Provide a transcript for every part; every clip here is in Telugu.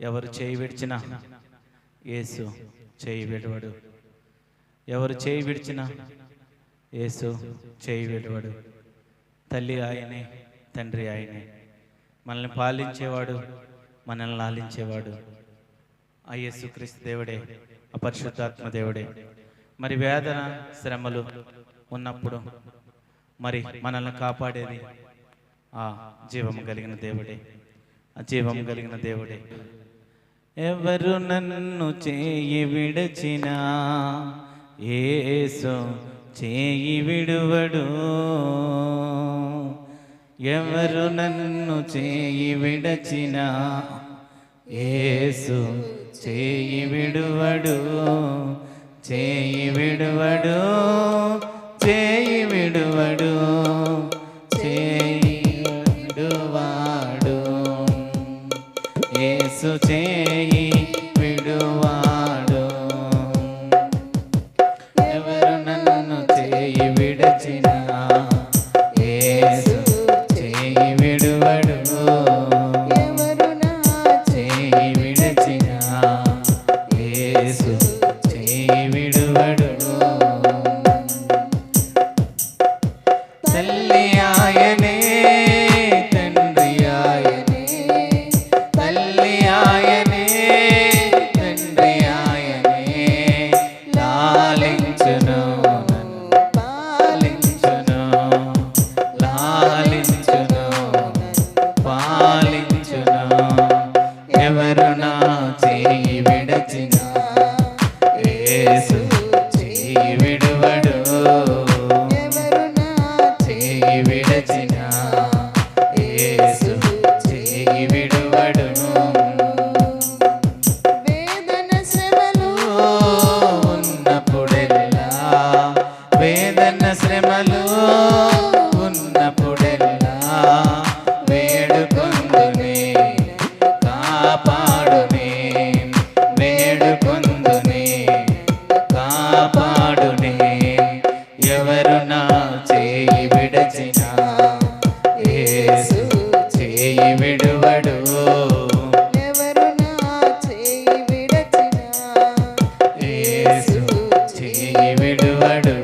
ఎవరు చేయి విడిచినా యేసు చేయి విడవడు. ఎవరు చేయి విడిచినా యేసు చేయి విడవడు. తల్లి ఆయనే తండ్రి ఆయనే. మనల్ని పాలించేవాడు మనల్ని లాలించేవాడు ఆ యేసుక్రీస్తు దేవుడే అపరిశుద్ధాత్మ దేవుడే. మరి వేదన శ్రమలు ఉన్నప్పుడు మరి మనల్ని కాపాడేది ఆ జీవము కలిగిన దేవుడే. ఆ జీవము కలిగిన దేవుడే. ఎవరు నన్ను చేయి విడచినా ఏసు చేయి విడువడు. ఎవరు నన్ను చేయి విడచినా ఏసు చేయి విడువడు. చేయి విడువడు చేయి విడువడు. చేయి విడువాడు. ఏసు చేయి ఎవరు నా చేయి విడచినా యేసు చేయి విడువడు. ఎవరు నా చేయి విడచినా యేసు చేయి విడువడు.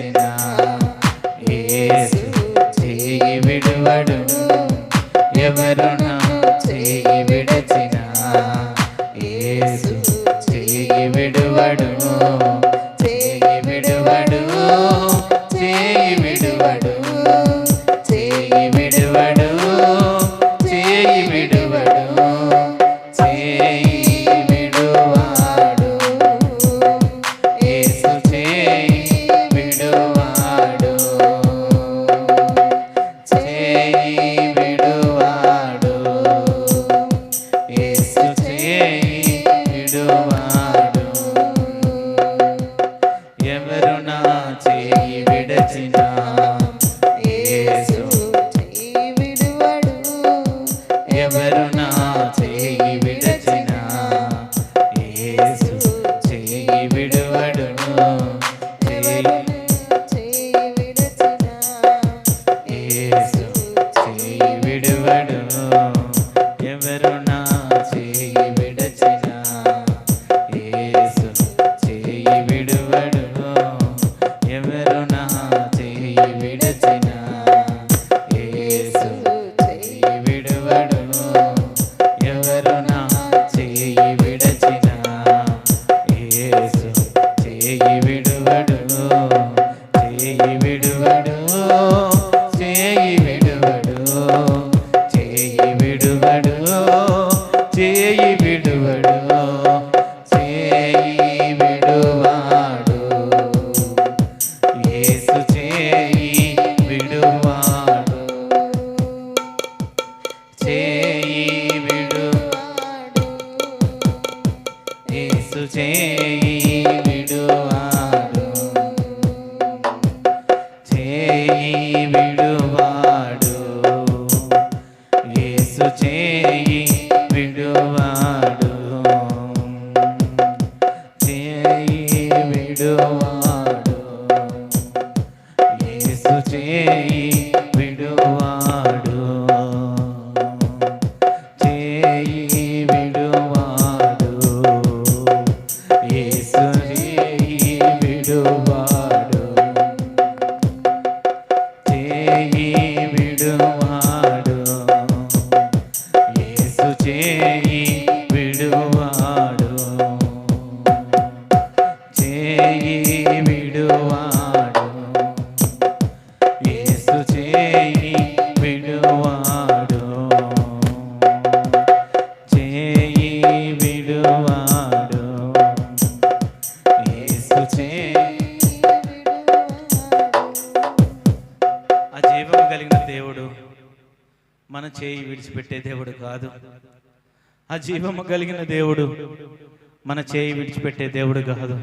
విడచినా యేసు చేయి విడువడు. ఎవరు ఎవరు నా చేయి విడచినా? యేసు చేయి విడువడును. చేయి చేయి విడచినా? యేసు చేయి విడువడు చేయి విడువడు చేయి విడువడు చేయి విడువడు చేయి విడువడు చేయి విడువాడు యేసు చేయి విడువాడు చేయి విడువాడు యేసు చేయి కలిగిన దేవుడు. మన చేయి విడిచిపెట్టే దేవుడు కాదు. ఆ జీవము కలిగిన దేవుడు మన చేయి విడిచిపెట్టే దేవుడు కాదు.